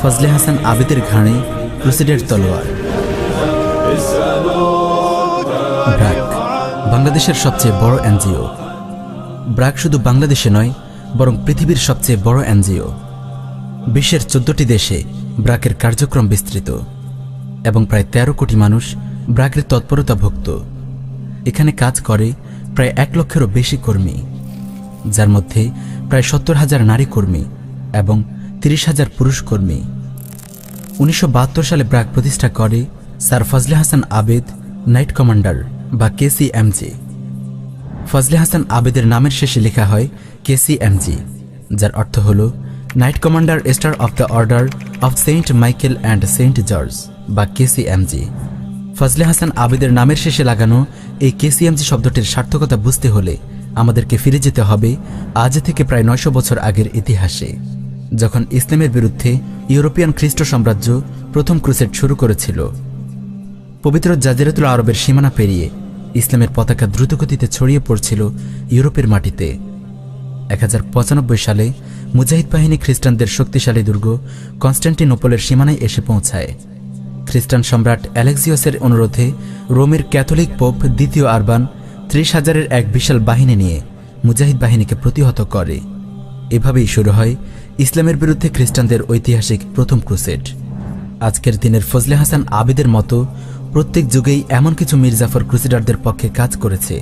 ফজলে হাসান আবেদের ঘাড়ে ক্রুসেডের তলোয়ার। ব্র্যাক বাংলাদেশের সবচেয়ে বড় এনজিও। ব্র্যাক শুধু বাংলাদেশে নয়, বরং পৃথিবীর সবচেয়ে বড় এনজিও। বিশ্বের চোদ্দটি দেশে ব্র্যাকের কার্যক্রম বিস্তৃত, এবং প্রায় ১৩ কোটি মানুষ ব্র্যাকের তৎপরতা ভুক্ত। এখানে কাজ করে প্রায় এক লক্ষেরও বেশি কর্মী, যার মধ্যে প্রায় সত্তর হাজার নারী কর্মী এবং তিরিশ হাজার পুরুষ কর্মী। উনিশশো বাহাত্তর সালে ব্র্যাক প্রতিষ্ঠা করে sir Fazle Hasan Abed, knight commander, বা কেসিএমজি ফজলে হাসান আবেদের নামের শেষে লেখা হয় কেসিএমজি যার অর্থ হল knight commander star of the order of Saint Michael and Saint George, বা কেসিএমজি ফজলে হাসান আবেদের নামের শেষে লাগানো এই কেসিএমজি শব্দটির সার্থকতা বুঝতে হলে আমাদেরকে ফিরে যেতে হবে আজ থেকে প্রায় নয়শো বছর আগের ইতিহাসে। যখন ইসলামের বিরুদ্ধে ইউরোপিয়ান খ্রিস্ট সাম্রাজ্য প্রথম ক্রুসেড শুরু করেছিল। পবিত্র জাজিরাতুল আরবের সীমানা পেরিয়ে ইসলামের পতাকা দ্রুতগতিতে ছড়িয়ে পড়ছিল ইউরোপের মাটিতে। এক হাজার পঁচানব্বই সালে মুজাহিদ বাহিনী খ্রিস্টানদের শক্তিশালী দুর্গ কনস্ট্যান্টিনোপলের সীমানায় এসে পৌঁছায়। খ্রিস্টান সম্রাট অ্যালেক্সিয়াসের অনুরোধে রোমের ক্যাথলিক পোপ দ্বিতীয় আরবান ত্রিশ হাজারের এক বিশাল বাহিনী নিয়ে মুজাহিদ বাহিনীকে প্রতিহত করে। এভাবেই শুরু হয় ইসলামের বিরুদ্ধে খ্রিস্টানদের ঐতিহাসিক প্রথম ক্রুসেড। আজকের দিনের ফজলে হাসান আবিদের মতো প্রত্যেক যুগেই এমন কিছু মির্জাফর ক্রুসেডারদের পক্ষে কাজ করেছে,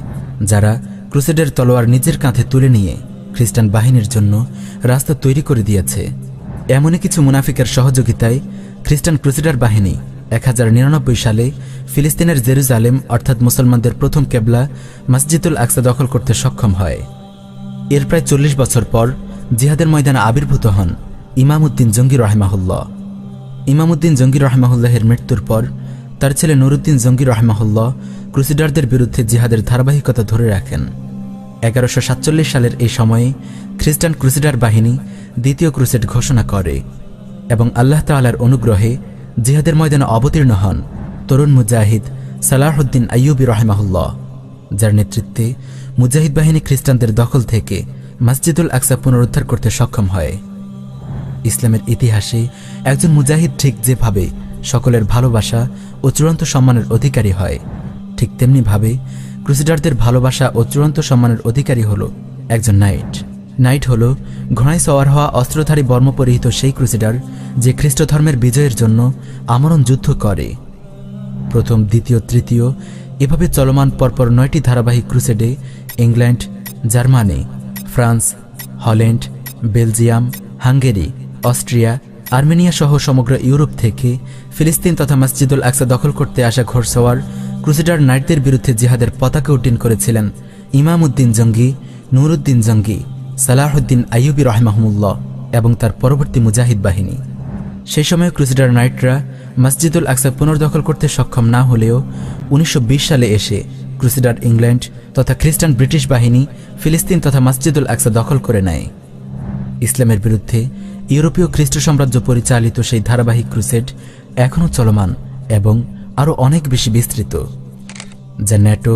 যারা ক্রুসেডের তলোয়ার নিজের কাঁধে তুলে নিয়ে খ্রিস্টান বাহিনীর জন্য রাস্তা তৈরি করে দিয়েছে। এমনই কিছু মুনাফিকের সহযোগিতায় খ্রিস্টান ক্রুসেডার বাহিনী এক হাজার নিরানব্বই সালে ফিলিস্তিনের জেরুজালেম, অর্থাৎ মুসলমানদের প্রথম কেবলা, মসজিদুল আকসা দখল করতে সক্ষম হয়। এর প্রায় চল্লিশ বছর পর জিহাদের ময়দানে আবির্ভূত হন ইমামউদ্দিন জঙ্গি রহমাহুল্লাহ। ইমামউদ্দিন জঙ্গি রহমাহুল্লাহের মৃত্যুর পর তার ছেলে নুরুদ্দিন জঙ্গি রহমাহুল্লাহ ক্রুসিডারদের বিরুদ্ধে জিহাদের ধারাবাহিকতা ধরে রাখেন। এগারোশো সাতচল্লিশ সালের এই সময়ে খ্রিস্টান ক্রুসিডার বাহিনী দ্বিতীয় ক্রুসেড ঘোষণা করে এবং আল্লাহ তাআলার অনুগ্রহে জিহাদের ময়দানে অবতীর্ণ হন তরুণ মুজাহিদ সালাহুদ্দিন আইয়ুবি রহমাহুল্লাহ, যার নেতৃত্বে মুজাহিদ বাহিনী খ্রিস্টানদের দখল থেকে মসজিদুল আকসা পুনরুদ্ধার করতে সক্ষম হয়। ইসলামের ইতিহাসে একজন মুজাহিদ ঠিক যেভাবে সকলের ভালোবাসা ও চূড়ান্ত সম্মানের অধিকারী হয়, ঠিক তেমনিভাবে ক্রুসিডারদের ভালোবাসা ও চূড়ান্ত সম্মানের অধিকারী হল একজন নাইট। নাইট হল ঘোড়ায় সওয়ার হওয়া অস্ত্রধারী বর্ম পরিহিত সেই ক্রুসিডার যে খ্রিস্ট ধর্মের বিজয়ের জন্য আমরণ যুদ্ধ করে। প্রথম, দ্বিতীয়, তৃতীয় এভাবে চলমান পরপর নয়টি ধারাবাহিক ক্রুসেডে England, Germany France, Holland, Belgium, Hungary, Austria, Armenia সহ সমগ্র ইউরোপ থেকে ফিলিস্তিন তথা মসজিদুল আকসা দখল করতে আসা ঘোরসওয়ার ক্রুসেডার নাইটদের বিরুদ্ধে জিহাদের পতাকা উড্ডীন করেছিলেন ইমাম উদ্দিন জঙ্গি নুরুদ্দিন জঙ্গি, সালাহউদ্দিন আইয়ুবি রহমাহমুল্লাহ এবং তার পরবর্তী মুজাহিদ বাহিনী। সেই সময় ক্রুসেডার নাইটরা মসজিদুল আকসা পুনর্দখল করতে সক্ষম না হলেও উনিশশো বিশ সালে এসে ক্রুসেডার ইংল্যান্ড তথা খ্রিস্টান ব্রিটিশ বাহিনী ফিলিস্তিন তথা মসজিদুল আকসা দখল করে নেয়। ইসলামের বিরুদ্ধে ইউরোপীয় খ্রিস্ট সাম্রাজ্য পরিচালিত সেই ধারাবাহিক ক্রুসেড এখনও চলমান এবং আরও অনেক বেশি বিস্তৃত। যা ন্যাটো,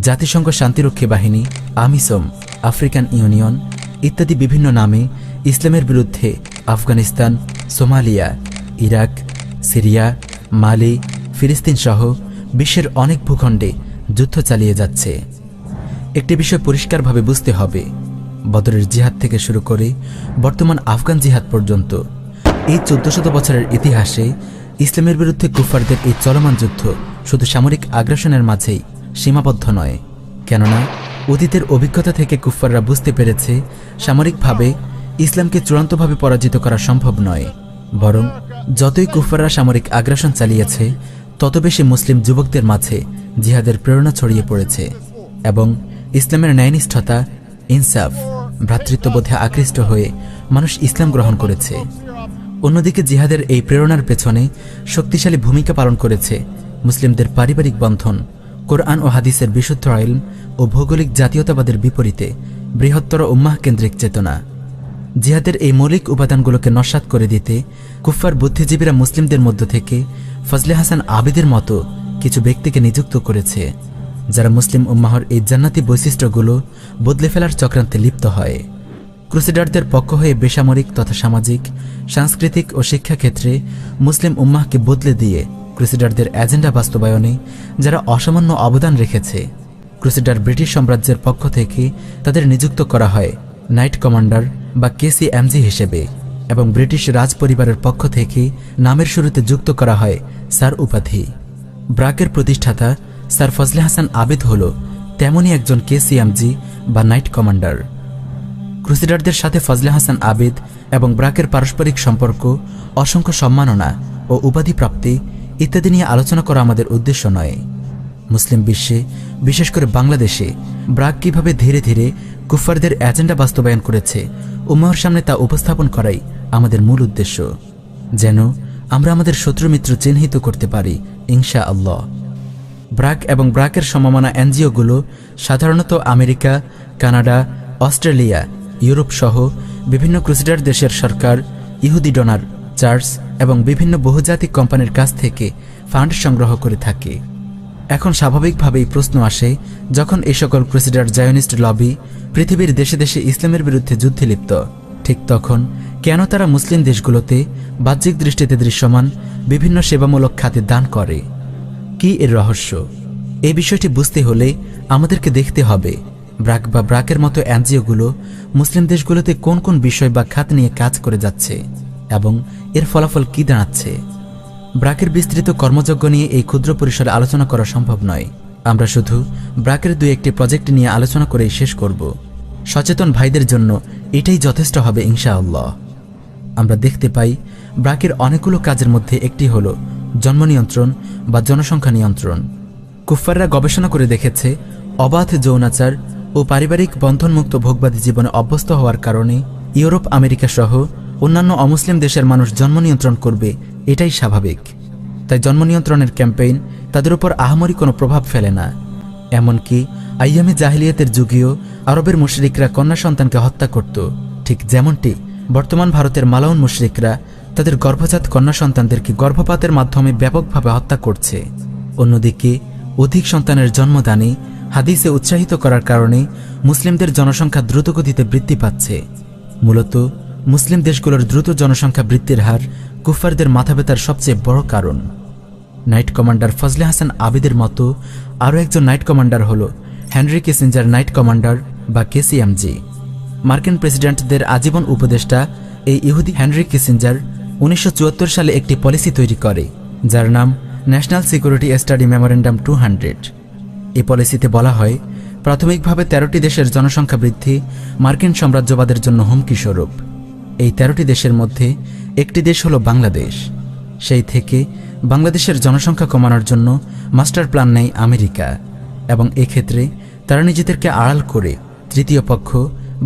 জাতিসংঘ শান্তিরক্ষী বাহিনী, আমিসম, আফ্রিকান ইউনিয়ন ইত্যাদি বিভিন্ন নামে ইসলামের বিরুদ্ধে Afghanistan, Somalia, Iraq, Syria, Mali, ফিলিস্তিন সহ বিশ্বের অনেক ভূখণ্ডে যুদ্ধ চালিয়ে যাচ্ছে। একটি বিষয় পরিষ্কারভাবে বুঝতে হবে। বদরের জিহাদ থেকে শুরু করে বর্তমান আফগান জিহাদ পর্যন্ত এই চোদ্দশত বছরের ইতিহাসে ইসলামের বিরুদ্ধে কুফারদের এই চলমান যুদ্ধ শুধু সামরিক আগ্রাসনের মাঝেই সীমাবদ্ধ নয়। কেননা, অতীতের অভিজ্ঞতা থেকে কুফাররা বুঝতে পেরেছে, সামরিকভাবে ইসলামকে চূড়ান্তভাবে পরাজিত করা সম্ভব নয়। বরং, যতই কুফাররা সামরিক আগ্রাসন চালিয়েছে, তত বেশি মুসলিম যুবকদের মাঝে জিহাদের প্রেরণা ছড়িয়ে পড়েছে এবং ইসলামের ন্যায়নিষ্ঠতা, ইনসাফ, ভ্রাতৃত্ববোধে আকৃষ্ট হয়ে মানুষ ইসলাম গ্রহণ করেছে। অন্যদিকে জিহাদের এই প্রেরণার পেছনে শক্তিশালী ভূমিকা পালন করেছে মুসলিমদের পারিবারিক বন্ধন, কোরআন ও হাদিসের বিশুদ্ধ আইল ও ভৌগোলিক জাতীয়তাবাদের বিপরীতে বৃহত্তর উম্মাহ কেন্দ্রিক চেতনা। জিহাদের এই মৌলিক উপাদানগুলোকে নস্বাত করে দিতে কুফফার বুদ্ধিজীবীরা মুসলিমদের মধ্য থেকে ফজলে হাসান আবিদের মতো কিছু ব্যক্তিকে নিযুক্ত করেছে, যারা মুসলিম উম্মাহর এই জান্নাতি বৈশিষ্ট্যগুলো বদলে ফেলার চক্রান্তে লিপ্ত হয়। ক্রুসেডারদের পক্ষ হয়ে বেসামরিক তথা সামাজিক, সাংস্কৃতিক ও শিক্ষাক্ষেত্রে মুসলিম উম্মাহকে বদলে দিয়ে ক্রুসেডারদের এজেন্ডা বাস্তবায়নে যারা অসামান্য অবদান রেখেছে, ক্রুসেডার ব্রিটিশ সাম্রাজ্যের পক্ষ থেকে তাদের নিযুক্ত করা হয় নাইট কমান্ডার বা কেসিএমজি হিসেবে এবং ব্রিটিশ রাজ পরিবারের পক্ষ থেকে নামের শুরুতে যুক্ত করা হয় স্যার উপাধি। ব্রাকের প্রতিষ্ঠাতা স্যার ফজলে হাসান আবেদ হল তেমনই একজন কেসিএমজি বা নাইট কমান্ডার। ক্রুসেডারদের সাথে ফজলে হাসান আবেদ এবং ব্রাকের পারস্পরিক সম্পর্ক, অসংখ্য সম্মাননা ও উপাধি প্রাপ্তি ইত্যাদি নিয়ে আলোচনা করা আমাদের উদ্দেশ্য নয়। মুসলিম বিশ্বে, বিশেষ করে বাংলাদেশে, ব্রাক কীভাবে ধীরে ধীরে কুফারদের এজেন্ডা বাস্তবায়ন করেছে উম্মাহর সামনে তা উপস্থাপন করাই আমাদের মূল উদ্দেশ্য। যেন আমরা আমাদের শত্রু মিত্র চিহ্নিত করতে পারি ইনশা আল্লাহ ব্রাক এবং ব্রাকের সমমানা এনজিওগুলো সাধারণত আমেরিকা, কানাডা, অস্ট্রেলিয়া, ইউরোপ সহ বিভিন্ন ক্রুসিডার দেশের সরকার, ইহুদি ডোনার, চার্চ এবং বিভিন্ন বহুজাতিক কোম্পানির কাছ থেকে ফান্ড সংগ্রহ করে থাকে। এখন স্বাভাবিকভাবেই প্রশ্ন আসে, যখন এই সকল ক্রুসিডার জায়নিস্ট লবি পৃথিবীর দেশে দেশে ইসলামের বিরুদ্ধে যুদ্ধে লিপ্ত ঠিক তখন কেন তারা মুসলিম দেশগুলোতে বাহ্যিক দৃষ্টিতে দৃশ্যমান বিভিন্ন সেবামূলক খাতে দান করে? কি এর রহস্য? এই বিষয়টি বুঝতে হলে আমাদেরকে দেখতে হবে, ব্রাক বা ব্রাকের মতো এনজিওগুলো মুসলিম দেশগুলোতে কোন কোন বিষয় বা খাত নিয়ে কাজ করে যাচ্ছে এবং এর ফলাফল কি দাঁড়াচ্ছে ব্রাকের বিস্তৃত কর্মযজ্ঞ নিয়ে এই ক্ষুদ্র পরিসরে আলোচনা করা সম্ভব নয়। আমরা শুধু ব্রাকের দুই একটি প্রজেক্ট নিয়ে আলোচনা করেই শেষ করব। সচেতন ভাইদের জন্য এটাই যথেষ্ট হবে ইনশাআল্লাহ। আমরা দেখতে পাই, ব্রাকের অনেকগুলো কাজের মধ্যে একটি হল জন্ম নিয়ন্ত্রণ বা জনসংখ্যা নিয়ন্ত্রণ। কুফাররা গবেষণা করে দেখেছে, অবাধ যৌনাচার ও পারিবারিক বন্ধনমুক্ত ভোগবাদী জীবনে অভ্যস্ত হওয়ার কারণে ইউরোপ, আমেরিকা সহ অন্যান্য অমুসলিম দেশের মানুষ জন্ম নিয়ন্ত্রণ করবে, এটাই স্বাভাবিক। তাই জন্ম নিয়ন্ত্রণের ক্যাম্পেইন তাদের উপর আহামরি কোনো প্রভাব ফেলে না। এমনকি আইয়ামে জাহিলিয়াতের যুগীয় আরবের মুশরিকরা কন্যা সন্তানকে হত্যা করত। ঠিক যেমনটি বর্তমান ভারতের মালাউন মুশরিকরা তাদের গর্ভজাত কন্যা সন্তানদেরকে গর্ভপাতের মাধ্যমে ব্যাপকভাবে হত্যা করছে। অন্যদিকে অধিক সন্তানের জন্মদানে হাদিসে উৎসাহিত করার কারণে মুসলিমদের জনসংখ্যা দ্রুতগতিতে বৃদ্ধি পাচ্ছে। মূলত মুসলিম দেশগুলোর দ্রুত জনসংখ্যা বৃদ্ধির হার কুফারদের মাথা ব্যথার সবচেয়ে বড় কারণ। নাইট কমান্ডার ফজলে হাসান আবিদের মতো আরও একজন নাইট কমান্ডার হল হেনরি কিসিঞ্জার নাইট কমান্ডার বা কেসিএমজি। মার্কিন প্রেসিডেন্টদের আজীবন উপদেষ্টা এই ইহুদি হেনরি কিসিঞ্জার উনিশশো সালে একটি পলিসি তৈরি করে, যার নাম national security study memorandum two hundred. এই পলিসিতে বলা হয়, প্রাথমিকভাবে তেরোটি দেশের জনসংখ্যা বৃদ্ধি মার্কিন সাম্রাজ্যবাদের জন্য হুমকি স্বরূপ। এই তেরোটি দেশের মধ্যে একটি দেশ হলো বাংলাদেশ। সেই থেকে বাংলাদেশের জনসংখ্যা কমানোর জন্য মাস্টার প্ল্যান নেয় আমেরিকা। এবং এক্ষেত্রে তারা নিজেদেরকে আড়াল করে তৃতীয় পক্ষ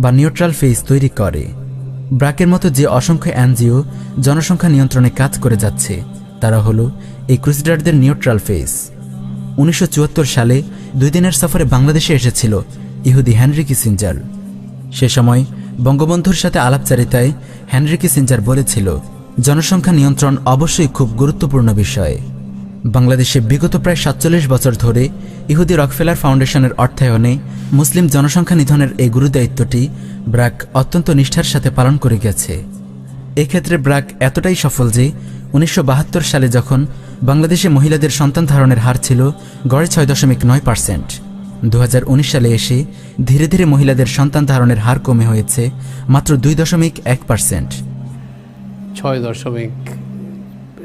বা নিউট্রাল ফেজ তৈরি করে। ব্রাকের মতো যে অসংখ্য এনজিও জনসংখ্যা নিয়ন্ত্রণে কাজ করে যাচ্ছে, তারা হলো এই ক্রুসিডারদের নিউট্রাল ফেস উনিশশো চুয়াত্তর সালে দুই দিনের সফরে বাংলাদেশে এসেছিল ইহুদি হেনরি কিসিঞ্জার। সে সময় বঙ্গবন্ধুর সাথে আলাপচারিতায় হেনরি কিসিঞ্জার বলেছিল, জনসংখ্যা নিয়ন্ত্রণ অবশ্যই খুব গুরুত্বপূর্ণ বিষয়। বাংলাদেশে বিগত প্রায় সাতচল্লিশ বছর ধরে ইহুদি রকফেলার ফাউন্ডেশনের অর্থায়নে মুসলিম জনসংখ্যা নিধনের এই গুরুদায়িত্বটি ব্রাক অত্যন্ত নিষ্ঠার সাথে পালন করে গেছে। এক্ষেত্রে ব্রাক এতটাই সফল যে উনিশশো বাহাত্তর সালে যখন বাংলাদেশে মহিলাদের সন্তান ধারণের হার ছিল গড়ে ছয় দশমিক নয় পার্সেন্ট। দু হাজার উনিশ সালে এসে ধীরে ধীরে মহিলাদের সন্তান ধারণের হার কমে হয়েছে মাত্র দুই দশমিক এক পার্সেন্ট। ছয় দশমিক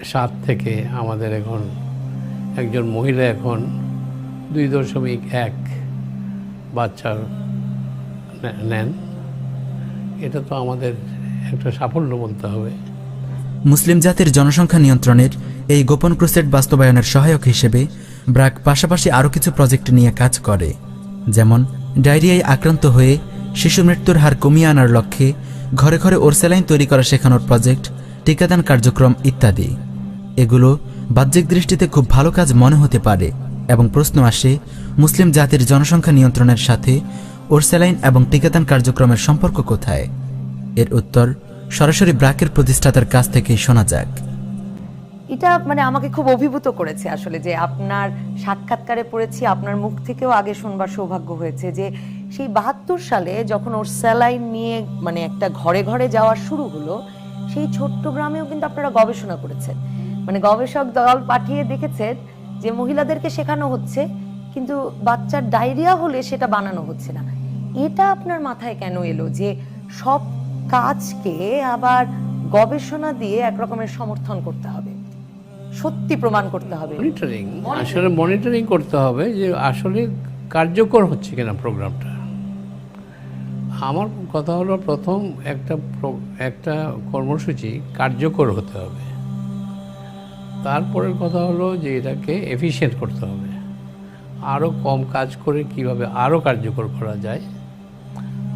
সাত থেকে আমাদের এখন একজন মহিলা এখন দুই দশমিক এক বাচ্চা নে- নেন। এটা তো আমাদের একটা সাফল্য বলতে হবে। মুসলিম জাতির জনসংখ্যা নিয়ন্ত্রণের এই গোপন ক্রুসেড বাস্তবায়নের সহায়ক হিসেবে ব্রাক পাশাপাশি আরও কিছু প্রজেক্ট নিয়ে কাজ করে, যেমন ডায়রিয়ায় আক্রান্ত হয়ে শিশু মৃত্যুর হার কমিয়ে আনার লক্ষ্যে ঘরে ঘরে ওরসেলাইন তৈরি করা শেখানোর প্রজেক্ট, টিকাদান কার্যক্রম ইত্যাদি। এগুলো বাহ্যিক দৃষ্টিতে খুব ভালো কাজ মনে হতে পারে এবং প্রশ্ন আসে, মুসলিম জাতির জনসংখ্যা নিয়ন্ত্রণের সাথে ওরসেলাইন এবং টিকাদান কার্যক্রমের সম্পর্ক কোথায়? এর উত্তর সরাসরি ব্রাকের প্রতিষ্ঠাতার কাছ থেকেই শোনা যাক। এটা মানে আমাকে খুব অভিভূত করেছে আসলে যে আপনার সাক্ষাৎকারে পড়েছি, আপনার মুখ থেকেও আগে শুনবার সৌভাগ্য হয়েছে যে সেই বাহাত্তর সালে যখন ওর স্যালাইন নিয়ে মানে একটা ঘরে ঘরে যাওয়া শুরু হলো, সেই ছোট্ট গ্রামেও কিন্তু আপনারা গবেষণা করেছেন। মানে গবেষক দল পাঠিয়ে দেখেছেন যে মহিলাদেরকে শেখানো হচ্ছে কিন্তু বাচ্চার ডায়রিয়া হলে সেটা বানানো হচ্ছে না। এটা আপনার মাথায় কেন এলো যে সব কাজকে আবার গবেষণা দিয়ে এক রকমের সমর্থন করতে হবে? সত্যি প্রমাণ করতে হবে। মনিটরিং আসলে মনিটরিং করতে হবে যে আসলে কার্যকর হচ্ছে কিনা প্রোগ্রামটা। আমার কথা হলো প্রথম একটা প্রো- একটা কর্মসূচি কার্যকর হতে হবে। তারপরের কথা হলো যে এটাকে এফিশিয়েন্ট করতে হবে। আরও কম কাজ করে কীভাবে আরও কার্যকর করা যায়।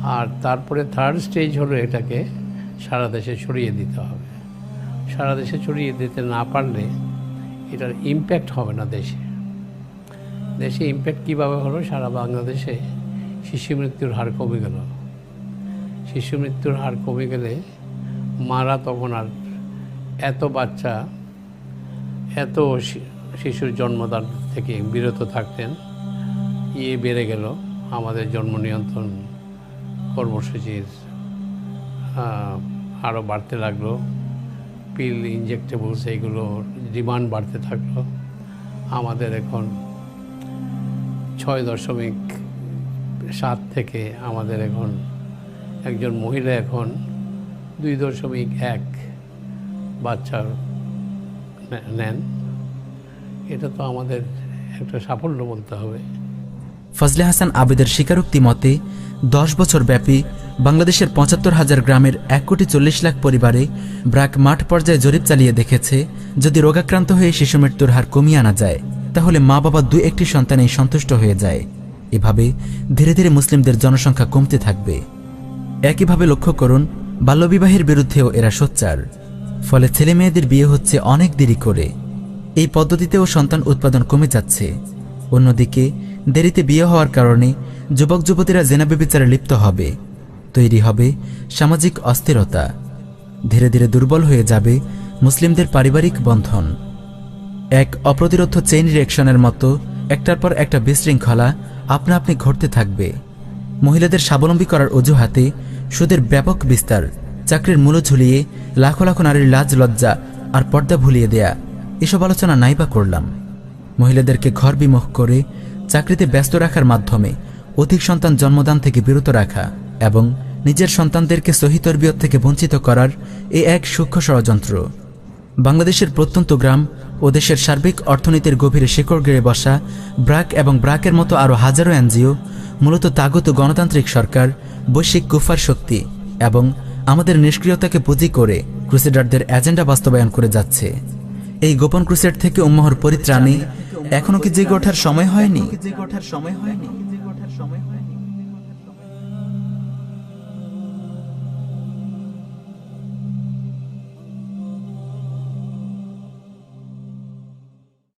আর তারপরে থার্ড স্টেজ হলো এটাকে সারা দেশে ছড়িয়ে দিতে হবে। সারা দেশে ছড়িয়ে দিতে না পারলে এটার ইম্প্যাক্ট হবে না দেশে। দেশে ইম্প্যাক্ট কীভাবে হলো? সারা বাংলাদেশে শিশু মৃত্যুর হার কমে গেল। শিশু মৃত্যুর হার কমে গেলে মারা তখন আর এত বাচ্চা এত শিশুর জন্মদান থেকে বিরত থাকতেন ইয়ে বেড়ে গেল আমাদের জন্ম নিয়ন্ত্রণ কর্মসূচির আরও বাড়তে লাগল। পিল ইনজেক্টেবলস এইগুলো ডিমান্ড বাড়তে থাকল। আমাদের এখন ছয় দশমিক সাত থেকে আমাদের এখন একজন মহিলা এখন দুই দশমিক এক বাচ্চা নে- নেন। এটা তো আমাদের একটা সাফল্য বলতে হবে। ফজলে হাসান আবেদের স্বীকারোক্তি মতে, দশ বছর ব্যাপী বাংলাদেশের পঁচাত্তর হাজার গ্রামের এক কোটি চল্লিশ লাখ পরিবারে ব্র্যাক মাঠ পর্যায়ে জরিপ চালিয়ে দেখেছে, যদি রোগাক্রান্ত হয়ে শিশু মৃত্যুর হার কমিয়ে আনা যায়, তাহলে মা বাবা দু একটি সন্তানেই সন্তুষ্ট হয়ে যায়। এভাবে ধীরে ধীরে মুসলিমদের জনসংখ্যা কমতে থাকবে। একইভাবে লক্ষ্য করুন, বাল্যবিবাহের বিরুদ্ধেও এরা সোচ্চার। ফলে ছেলে মেয়েদের বিয়ে হচ্ছে অনেক দেরি করে। এই পদ্ধতিতেও সন্তান উৎপাদন কমে যাচ্ছে। অন্যদিকে, দেরিতে বিয়ে হওয়ার কারণে যুবক যুবতীরা জেনাবে বিচারে লিপ্ত হবে। তৈরি হবে সামাজিক অস্থিরতা। ধীরে ধীরে দুর্বল হয়ে যাবে মুসলিমদের পারিবারিক বন্ধন। এক অপ্রতিরোধ চেইন রিয়েকশনের মতো একটার পর একটা বিশৃঙ্খলা আপনা আপনি ঘটতে থাকবে। মহিলাদের স্বাবলম্বী করার অজুহাতে সুদের ব্যাপক বিস্তার। চাকরির মূল্য ঝুলিয়ে লাখো লাখো নারীর লাজ, লজ্জা আর পর্দা ভুলিয়ে দেয়া। এসব আলোচনা নাইবা করলাম। মহিলাদেরকে ঘর বিমুখ করে চাকরিতে ব্যস্ত রাখার মাধ্যমে অধিক সন্তান জন্মদান থেকে বিরত রাখা এবং নিজের সন্তানদেরকে সহিতর্বিয়ত থেকে বঞ্চিত করার এ এক সূক্ষ্ম ষড়যন্ত্র। বাংলাদেশের প্রত্যন্ত গ্রাম ও দেশের সার্বিক অর্থনীতির গভীরে শিকড় গেড়ে বসা ব্রাক এবং ব্রাকের মতো আরও হাজারো এনজিও, মূলত তাগত গণতান্ত্রিক সরকার, বৈশ্বিক কুফার শক্তি এবং আমাদের নিষ্ক্রিয়তাকে পুঁজি করে ক্রুসেডারদের এজেন্ডা বাস্তবায়ন করে যাচ্ছে। এই গোপন ক্রুসেড থেকে উম্মহর পরিত্রাণে এখনও কি যে ওঠার সময় হয়নি?